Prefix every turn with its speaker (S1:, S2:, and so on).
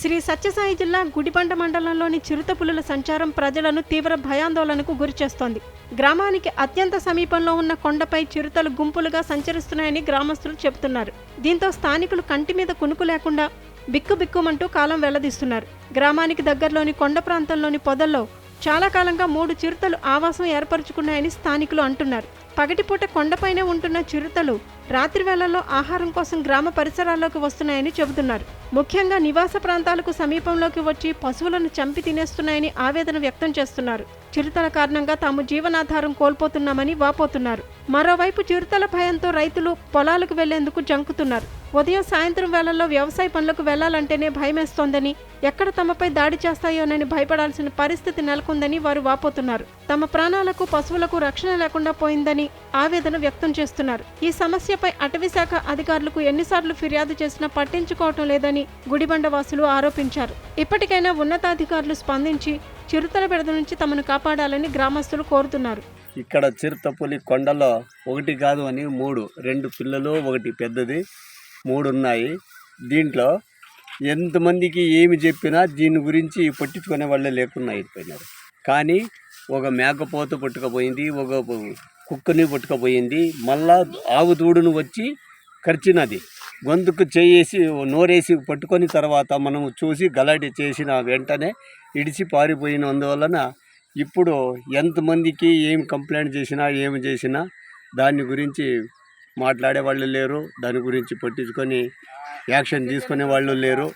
S1: శ్రీ సత్యసాయి జిల్లా గుడిబండ మండలంలోని చిరుత పులుల సంచారం ప్రజలను తీవ్ర భయాందోళనకు గురిచేస్తోంది గ్రామానికి అత్యంత సమీపంలో ఉన్న కొండపై చిరుతలు గుంపులుగా సంచరిస్తున్నాయని గ్రామస్తులు చెబుతున్నారు. దీంతో స్థానికులు కంటి మీద కునుకు లేకుండా బిక్కు బిక్కుమంటూ కాలం వెల్లదీస్తున్నారు గ్రామానికి దగ్గరలోని కొండ ప్రాంతంలోని పొదల్లో చాలా కాలంగా మూడు చిరుతలు ఆవాసం ఏర్పరచుకున్నాయని స్థానికులు అంటున్నారు. పగటిపూట కొండపైనే ఉంటున్న చిరుతలు రాత్రి వేళల్లో ఆహారం కోసం గ్రామ పరిసరాల్లోకి వస్తున్నాయని చెబుతున్నారు. ముఖ్యంగా నివాస ప్రాంతాలకు సమీపంలోకి వచ్చి పశువులను చంపి తినేస్తున్నాయని ఆవేదన వ్యక్తం చేస్తున్నారు. చిరుతల కారణంగా తాము జీవనాధారం కోల్పోతున్నామని వాపోతున్నారు. మరోవైపు చిరుతల భయంతో రైతులు పొలాలకు వెళ్ళేందుకు జంకుతున్నారు. ఉదయం సాయంత్రం వేళల్లో వ్యవసాయ పనులకు వెళ్ళాలంటేనే భయమేస్తోందని ఎక్కడ తమపై దాడి చేస్తాయోనని భయపడాల్సిన పరిస్థితి నెలకొందని వారు వాపోతున్నారు. తమ ప్రాణాలకు పశువులకు రక్షణ లేకుండా పోయిందని ఆవేదన వ్యక్తం చేస్తున్నారు. ఈ సమస్యపై అటవీశాఖ అధికారులకు ఎన్నిసార్లు ఫిర్యాదు చేసినా పట్టించుకోవటం లేదని గుడిబండ వాసులు ఆరోపించారు. ఇప్పటికైనా ఉన్నతాధికారులు స్పందించి చిరుతల బెడద నుంచి తమను కాపాడాలని గ్రామస్తులు కోరుతున్నారు.
S2: ఇక్కడ చిరుతపులి కొండలో ఒకటి కాదు అని మూడు రెండు పిల్లలు ఒకటి పెద్దది. మూడు ఉన్నాయి దీంట్లో ఎంతమందికి ఏమి చెప్పినా దీని గురించి పట్టించుకునే వాళ్ళే లేకుండా అయిపోయినారు. కానీ ఒక మేకపోత పట్టుకపోయింది ఒక కుక్కని పట్టుకపోయింది మళ్ళా ఆవు దూడును వచ్చి కరిచినది. గొంతుకు చేసి నోరేసి పట్టుకొని తర్వాత మనం చూసి గలాటి చేసిన వెంటనే ఇడిచి పారిపోయినందువలన ఇప్పుడు ఎంతమందికి ఏం కంప్లైంట్ చేసినా ఏమి చేసినా దాని గురించి మాట్లాడే వాళ్ళు లేరు. దాని గురించి పట్టించుకొని యాక్షన్ తీసుకునే వాళ్ళు లేరు.